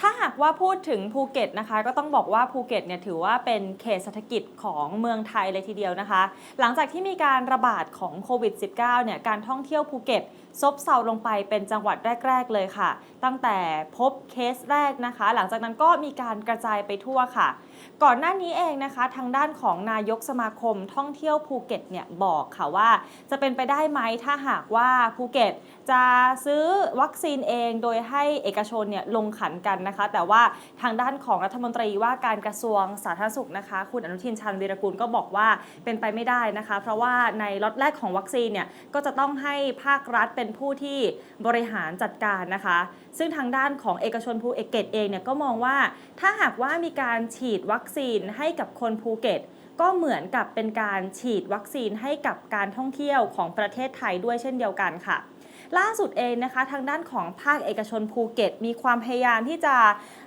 ถ้าหากว่าพูดถึงภูเก็ตนะคะ ก็ต้องบอกว่าภูเก็ตเนี่ยถือว่าเป็นเขตเศรษฐกิจของเมืองไทยเลยทีเดียวนะคะ หลังจากที่มีการระบาดของโควิด -19 เนี่ยการท่องเที่ยวภูเก็ตซบเซาลงไปเป็นจังหวัดแรก ๆ เลยค่ะ ตั้งแต่พบเคสแรกนะคะ หลังจากนั้นก็มีการกระจายไปทั่วค่ะ ก่อนหน้านี้เองนะคะ ทางด้านของนายกสมาคมท่องเที่ยวภูเก็ตเนี่ยบอกค่ะว่า จะเป็นไปได้ไหมถ้าหากว่าภูเก็ตจะซื้อวัคซีนเองโดยให้เอกชนเนี่ยลงขันกันนะคะ แต่ว่าทางด้านของรัฐมนตรีว่าการกระทรวงสาธารณสุขนะคะ คุณอนุทินชาญวีรกุลก็บอกว่าเป็นไปไม่ได้นะคะ เพราะว่าในล็อตแรกของวัคซีนเนี่ยก็จะต้องให้ภาครัฐเป็นผู้ที่บริหารจัดการนะคะ ซึ่งทางด้านของเอกชนภูเก็ตเองเนี่ยก็มองว่าถ้าหากว่ามีการฉีดวัคซีนให้กับคนภูเก็ต ก็เหมือนกับเป็นการฉีดวัคซีนให้กับการท่องเที่ยวของประเทศไทยด้วยเช่นเดียวกันค่ะล่าสุดเองนะคะทางด้านของภาคเอกชนภูเก็ต มีความพยายามที่จะ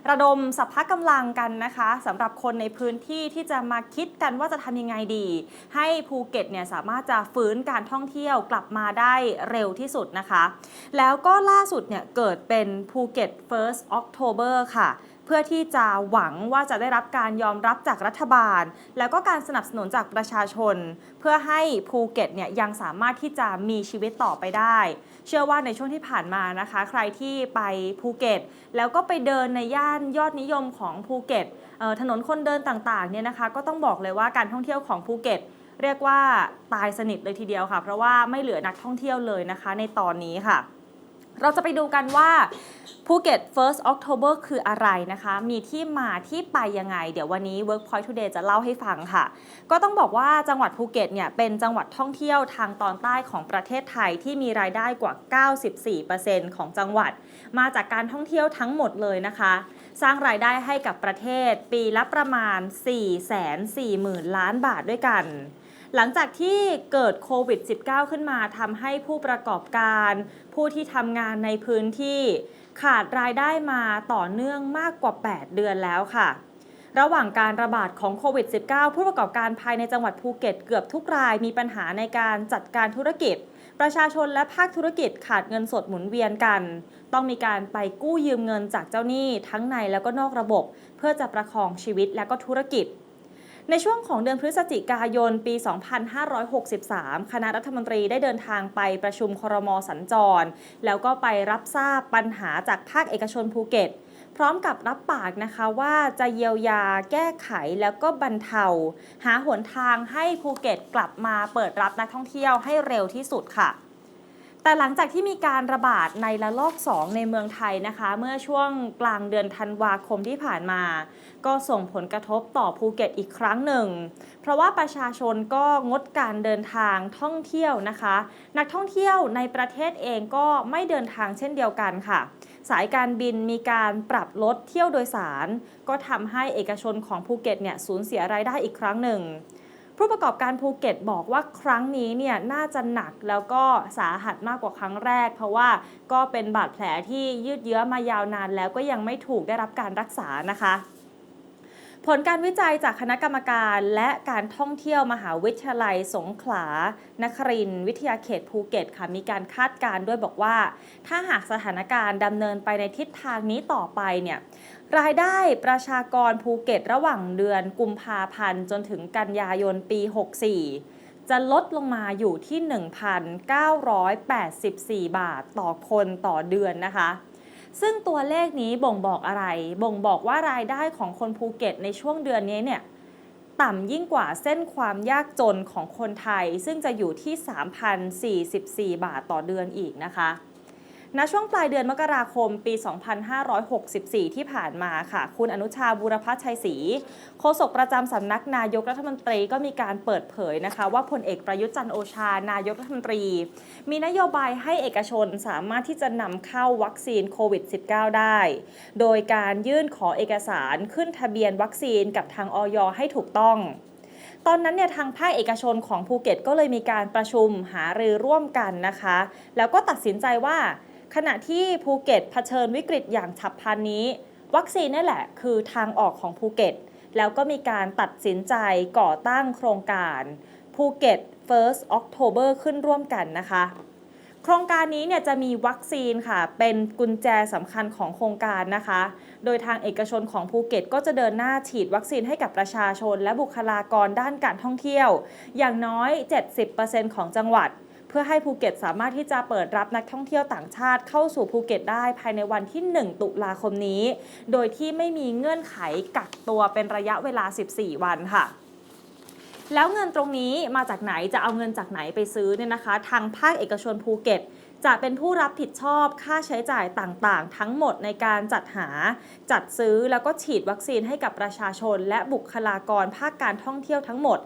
ระดมสัพพะกำลังกันนะคะสำหรับคนในพื้นที่ที่จะมาคิดกันว่าจะทำยังไงดี ให้ภูเก็ตเนี่ยสามารถจะฟื้นการท่องเที่ยวกลับมาได้เร็วที่สุดนะคะ แล้วก็ล่าสุดเนี่ยเกิดเป็นภูเก็ต First October ค่ะ พื่อที่จะหวังว่าจะได้รับการยอมรับจากรัฐบาล แล้วก็การสนับสนุนจากประชาชน เพื่อให้ภูเก็ตเนี่ยยังสามารถที่จะมีชีวิตต่อไปได้ เชื่อว่าในช่วงที่ผ่านมานะคะ ใครที่ไปภูเก็ต แล้วก็ไปเดินในย่านยอดนิยมของภูเก็ตถนนคนเดินต่างๆเนี่ยนะคะ ก็ต้องบอกเลยว่าการท่องเที่ยวของภูเก็ตเรียกว่าตายสนิทเลยทีเดียวค่ะ เพราะว่าไม่เหลือนักท่องเที่ยวเลยนะคะ ในตอนนี้ค่ะ เราจะไปดูกันว่าภูเก็ต First October คืออะไรนะคะ มีที่มาที่ไปยังไง เดี๋ยววันนี้ Workpoint Today จะเล่าให้ฟังค่ะ ก็ต้องบอกว่าจังหวัดภูเก็ตเนี่ยเป็นจังหวัดท่องเที่ยวทางตอนใต้ของประเทศไทยที่มีรายได้กว่า 94%ของจังหวัด มาจากการท่องเที่ยวทั้งหมดเลยนะคะ สร้างรายได้ให้กับประเทศปีละประมาณ 440,000 ล้านบาทด้วยกัน หลังจากที่เกิดโควิด -19 ขึ้นมาทำให้ผู้ประกอบการ ผู้ที่ทำงานในพื้นที่ขาดรายได้มาต่อเนื่องมากกว่า 8 เดือนแล้วค่ะ ระหว่างการระบาดของโควิด -19 ผู้ประกอบการภายในจังหวัดภูเก็ตเกือบทุกรายมีปัญหาในการจัดการธุรกิจ ประชาชนและภาคธุรกิจขาดเงินสดหมุนเวียนกัน ต้องมีการไปกู้ยืมเงินจากเจ้าหนี้ทั้งในแล้วก็นอกระบบ เพื่อจะประคองชีวิตและก็ธุรกิจ ในช่วงของเดือนพฤศจิกายนปี 2563 คณะรัฐมนตรีได้เดินทางไปประชุมครมสัญจร แล้วก็ไปรับทราบปัญหาจากภาคเอกชนภูเก็ต พร้อมกับรับปากนะคะว่าจะเยียวยาแก้ไขแล้วก็บรรเทา หาหนทางให้ภูเก็ตกลับมาเปิดรับนักท่องเที่ยวให้เร็วที่สุดค่ะ แต่หลังจากที่มีการระบาดในระลอก 2 ในเมืองไทยนะคะ เมื่อช่วงกลางเดือนธันวาคมที่ผ่านมา ก็ส่งผลกระทบต่อภูเก็ตอีกครั้งหนึ่ง เพราะว่าประชาชนก็งดการเดินทางท่องเที่ยวนะคะ นักท่องเที่ยวในประเทศเองก็ไม่เดินทางเช่นเดียวกันค่ะ สายการบินมีการปรับลดเที่ยวโดยสาร ก็ทำให้เอกชนของภูเก็ตเนี่ยสูญเสียรายได้อีกครั้งหนึ่ง ผู้ประกอบการภูเก็ตบอกว่าครั้งนี้เนี่ยน่าจะหนักแล้วก็สาหัสมากกว่าครั้งแรก เพราะว่าก็เป็นบาดแผลที่ยืดเยื้อมายาวนานแล้วก็ยังไม่ถูกได้รับการรักษานะคะ ผลการวิจัยจากคณะกรรมการและการท่องเที่ยวมหาวิทยาลัยสงขลานครินวิทยาเขตภูเก็ตค่ะมีการคาดการณ์ด้วยบอกว่า ถ้าหากสถานการณ์ดำเนินไปในทิศทางนี้ต่อไปเนี่ยรายได้ประชากรภูเก็ตระหว่างเดือนกุมภาพันธ์จนถึงกันยายนปี 64 จะลดลงมาอยู่ที่ 1,984 บาทต่อคนต่อเดือนนะคะ ซึ่งตัวเลขนี้บ่งบอกอะไร บ่งบอกว่ารายได้ของคนภูเก็ตในช่วงเดือนนี้เนี่ยต่ำยิ่งกว่าเส้นความยากจนของคนไทย ซึ่งจะอยู่ที่ 3,044 บาทต่อเดือนอีกนะคะ ณช่วงปลายเดือนมกราคมปี 2564 ที่ผ่านมาค่ะ คุณอนุชาบูรพัชชัยศรีโฆษกประจำสำนักนายกรัฐมนตรีก็มีการเปิดเผยนะคะ ว่าพลเอกประยุทธ์จันโอชานายกรัฐมนตรี มีนโยบายให้เอกชนสามารถที่จะนำเข้าวัคซีนโควิด -19 ได้ โดยการยื่นขอเอกสารขึ้นทะเบียนวัคซีนกับทางออยให้ถูกต้องตอนนั้นเนี่ยทางภาคเอกชนของภูเก็ตก็เลยมีการประชุมหารือร่วมกันนะคะ แล้วก็ตัดสินใจว่า ขณะที่ภูเก็ตเผชิญวิกฤตอย่างฉับพลันนี้ วัคซีนนี่แหละคือทางออกของภูเก็ต แล้วก็มีการตัดสินใจก่อตั้งโครงการภูเก็ต First October ขึ้นร่วมกันนะคะ โครงการนี้เนี่ยจะมีวัคซีนค่ะ เป็นกุญแจสำคัญของโครงการนะคะ โดยทางเอกชนของภูเก็ต ก็จะเดินหน้าฉีดวัคซีนให้กับประชาชน และบุคลากรด้านการท่องเที่ยว อย่างน้อย 70%ของจังหวัด เพื่อให้ภูเก็ตสามารถที่จะเปิดรับนักท่องเที่ยวต่างชาติเข้าสู่ภูเก็ตได้ภายในวันที่ 1 ตุลาคมนี้ โดยที่ไม่มีเงื่อนไขกักตัวเป็นระยะเวลา 14 วันค่ะแล้วเงินตรงนี้มาจากไหนจะเอาเงินจากไหนไปซื้อเนี่ยนะคะ ทางภาคเอกชนภูเก็ต จะเป็นผู้รับผิดชอบค่าใช้จ่ายต่างๆ ทั้งหมดในการจัดหา จัดซื้อแล้วก็ฉีดวัคซีนให้กับประชาชน และบุคลากรภาคการท่องเที่ยวทั้งหมด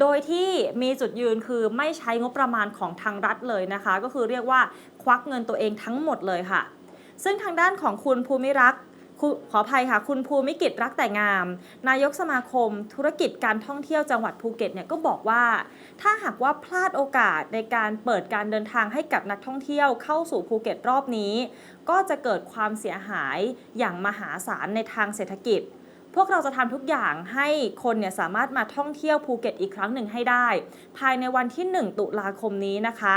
โดยที่มีจุดยืนคือไม่ใช้งบประมาณของทางรัฐเลยนะคะ ก็คือเรียกว่าควักเงินตัวเองทั้งหมดเลยค่ะ ซึ่งทางด้านของคุณภูมิรักษ์ คุขออภัยค่ะ คุณภูมิกิจรักแต่งาม นายกสมาคม ธุรกิจการท่องเที่ยวจังหวัดภูเก็ตเนี่ยก็บอกว่า ถ้าหากว่าพลาดโอกาสในการเปิดการเดินทางให้กับนักท่องเที่ยวเข้าสู่ภูเก็ตรอบนี้ ก็จะเกิดความเสียหายอย่างมหาศาลในทางเศรษฐกิจ พวกเราจะทำทุกอย่างให้คนเนี่ยสามารถมาท่องเที่ยวภูเก็ตอีกครั้งหนึ่งให้ได้ ภายในวันที่ 1 ตุลาคมนี้นะคะ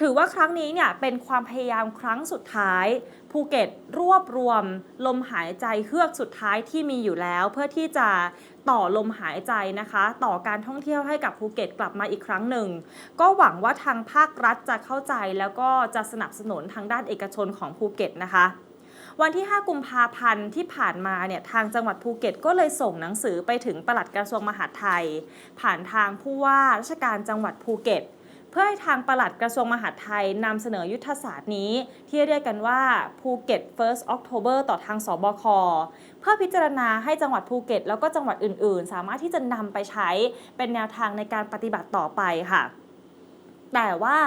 ถือว่าครั้งนี้เนี่ยเป็นความพยายามครั้งสุดท้าย ภูเก็ตรวบรวม ลมหายใจเฮือกสุดท้ายที่มีอยู่แล้ว เพื่อที่จะต่อลมหายใจนะคะ ต่อการท่องเที่ยวให้กับภูเก็ตกลับมาอีกครั้งหนึ่ง ก็หวังว่าทางภาครัฐจะเข้าใจแล้วก็จะสนับสนุนทางด้านเอกชนของภูเก็ตนะคะวันที่ 5 กุมภาพันธ์ที่ผ่านมาเนี่ยทางจังหวัดภูเก็ตก็เลยส่งหนังสือไปถึงปลัดกระทรวงมหาดไทย ผ่านทางผู้ว่าราชการจังหวัดภูเก็ต เพื่อให้ทางปลัดกระทรวงมหาดไทยนำเสนอยุทธศาสตร์นี้ ที่เรียกกันว่าภูเก็ต First October ต่อทางสบค เพื่อพิจารณาให้จังหวัดภูเก็ต แล้วก็จังหวัดอื่น ๆ สามารถที่จะนำไปใช้เป็นแนวทางในการปฏิบัติต่อไปค่ะ แต่ว่า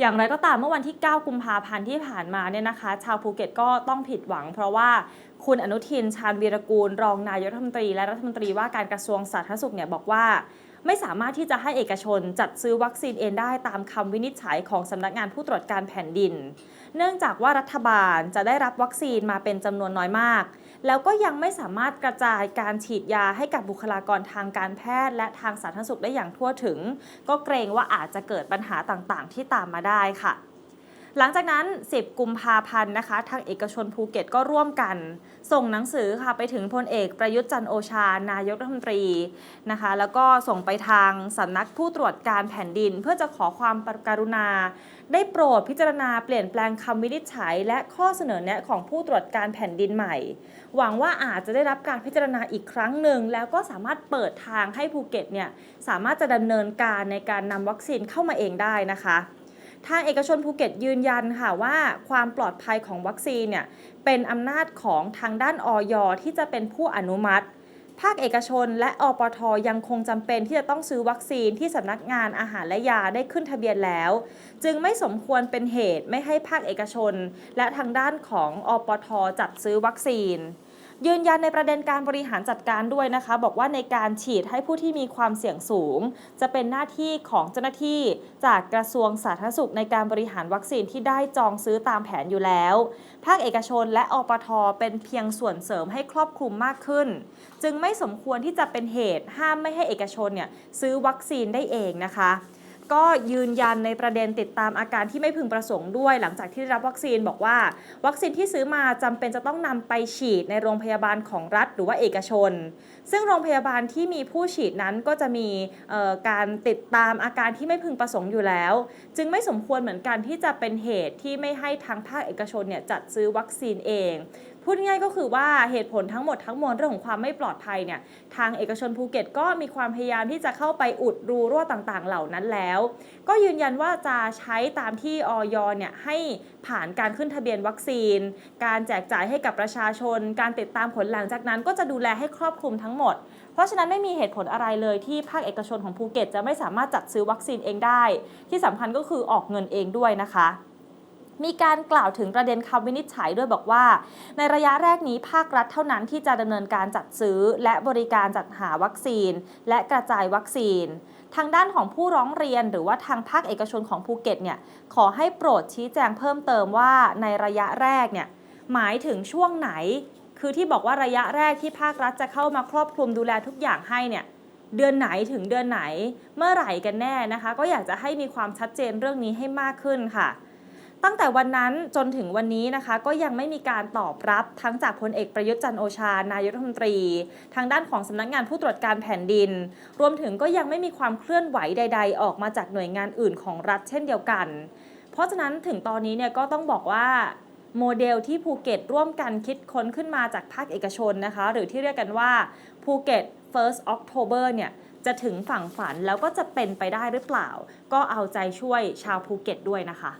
อย่างไรก็ตามเมื่อวันที่ 9 กุมภาพันธ์ที่ผ่านมาเนี่ยนะคะ ชาวภูเก็ตก็ต้องผิดหวัง เพราะว่าคุณอนุทินชาญวีรกูล รองนายกรัฐมนตรีและรัฐมนตรีว่าการกระทรวงสาธารณสุขเนี่ยบอกว่า ไม่สามารถที่จะให้เอกชนจัดซื้อวัคซีนเองได้ตามคำวินิจฉัยของสำนักงานผู้ตรวจการแผ่นดิน เนื่องจากว่ารัฐบาลจะได้รับวัคซีนมาเป็นจำนวนน้อยมาก แล้วก็ยังไม่สามารถกระจายการฉีดยาให้กับบุคลากรทางการแพทย์ และทางสาธารณสุขได้อย่างทั่วถึง ก็เกรงว่าอาจจะเกิดปัญหาต่างๆ ที่ตามมาได้ค่ะ หลังจากนั้น 10 กุมภาพันธ์นะคะ ทางเอกชนภูเก็ตก็ร่วมกัน ส่งหนังสือค่ะไปถึงพลเอกประยุทธ์จันโอชา นายกรัฐมนตรีนะคะ แล้วก็ส่งไปทางสำนักผู้ตรวจการแผ่นดิน เพื่อจะขอความกรุณา ได้โปรดพิจารณาเปลี่ยนแปลงคำวินิจฉัย และข้อเสนอแนะของผู้ตรวจการแผ่นดินใหม่ หวังว่าอาจจะได้รับการพิจารณาอีกครั้งหนึ่งแล้วก็สามารถเปิดทางให้ภูเก็ตเนี่ยสามารถจะดำเนินการในการนำวัคซีนเข้ามาเองได้นะคะ ทางเอกชนภูเก็ตยืนยันค่ะว่าความปลอดภัยของวัคซีนเนี่ยเป็นอำนาจของทางด้านออยที่จะเป็นผู้อนุมัติ ภาคเอกชนและอปทยังคงจำเป็นที่จะต้องซื้อวัคซีนที่สำนักงานอาหารและยาได้ขึ้นทะเบียนแล้ว จึงไม่สมควรเป็นเหตุไม่ให้ภาคเอกชน และทางด้านของอปทจัดซื้อวัคซีน ยืนยันในประเด็นการบริหารจัดการด้วยนะคะ บอกว่าในการฉีดให้ผู้ที่มีความเสี่ยงสูง จะเป็นหน้าที่ของเจ้าหน้าที่ จากกระทรวงสาธารณสุขในการบริหารวัคซีนที่ได้จองซื้อตามแผนอยู่แล้ว ภาคเอกชนและอปทเป็นเพียงส่วนเสริมให้ครอบคลุมมากขึ้น จึงไม่สมควรที่จะเป็นเหตุห้ามไม่ให้เอกชนเนี่ยซื้อวัคซีนได้เองนะคะ ก็ยืนยันในประเด็นติดตามอาการที่ไม่พึงประสงค์ด้วย หลังจากที่ได้รับวัคซีนบอกว่า วัคซีนที่ซื้อมาจำเป็นจะต้องนำไปฉีดในโรงพยาบาลของรัฐหรือว่าเอกชน ซึ่งโรงพยาบาลที่มีผู้ฉีดนั้นก็จะมีการติดตามอาการที่ไม่พึงประสงค์อยู่แล้ว จึงไม่สมควรเหมือนกันที่จะเป็นเหตุที่ไม่ให้ทางภาคเอกชนเนี่ยจัดซื้อวัคซีนเอง พูดง่ายก็คือว่าเหตุผลทั้งหมดทั้งมวลเรื่องของความไม่ปลอดภัยเนี่ยทางเอกชนภูเก็ตก็มีความพยายามที่จะเข้าไปอุดรูรั่วต่างๆ เหล่านั้นแล้ว ก็ยืนยันว่าจะใช้ตามที่ออยเนี่ยให้ผ่านการขึ้นทะเบียนวัคซีน การแจกจ่ายให้กับประชาชน การติดตามผลหลังจากนั้น ก็จะดูแลให้ครอบคลุมทั้งหมด เพราะฉะนั้นไม่มีเหตุผลอะไรเลยที่ภาคเอกชนของภูเก็ตจะไม่สามารถจัดซื้อวัคซีนเองได้ ที่สำคัญก็คือออกเงินเองด้วยนะคะ มีการกล่าวถึงประเด็นคำวินิจฉัยด้วยบอกว่า ในระยะแรกนี้ภาครัฐเท่านั้นที่จะดำเนินการจัดซื้อ และบริการจัดหาวัคซีน และกระจายวัคซีน ทางด้านของผู้ร้องเรียนหรือว่าทางภาคเอกชนของภูเก็ตเนี่ยขอให้โปรดชี้แจงเพิ่มเติมว่าในระยะแรกเนี่ยหมายถึงช่วงไหน คือที่บอกว่าระยะแรกที่ภาครัฐจะเข้ามาครอบคลุมดูแลทุกอย่างให้เนี่ยเดือนไหนถึงเดือนไหน เมื่อไหร่กันแน่นะคะ ก็อยากจะให้มีความชัดเจนเรื่องนี้ให้มากขึ้นค่ะ ตั้งแต่วันนั้นจนถึงวันนี้นะคะ ก็ยังไม่มีการตอบรับทั้งจากพลเอกประยุทธ์จันโอชานายกรัฐมนตรี ทางด้านของสำนักงานผู้ตรวจการแผ่นดิน รวมถึงก็ยังไม่มีความเคลื่อนไหวใด ๆ ออกมาจากหน่วยงานอื่นของรัฐเช่นเดียวกัน เพราะฉะนั้นถึงตอนนี้เนี่ยก็ต้องบอกว่าโมเดลที่ภูเก็ตร่วมกันคิดค้นขึ้นมาจากภาคเอกชนนะคะ หรือที่เรียกกันว่าภูเก็ต first October เนี่ยจะถึงฝั่งฝันแล้วก็จะเป็นไปได้หรือเปล่า ก็เอาใจช่วยชาวภูเก็ตด้วยนะคะ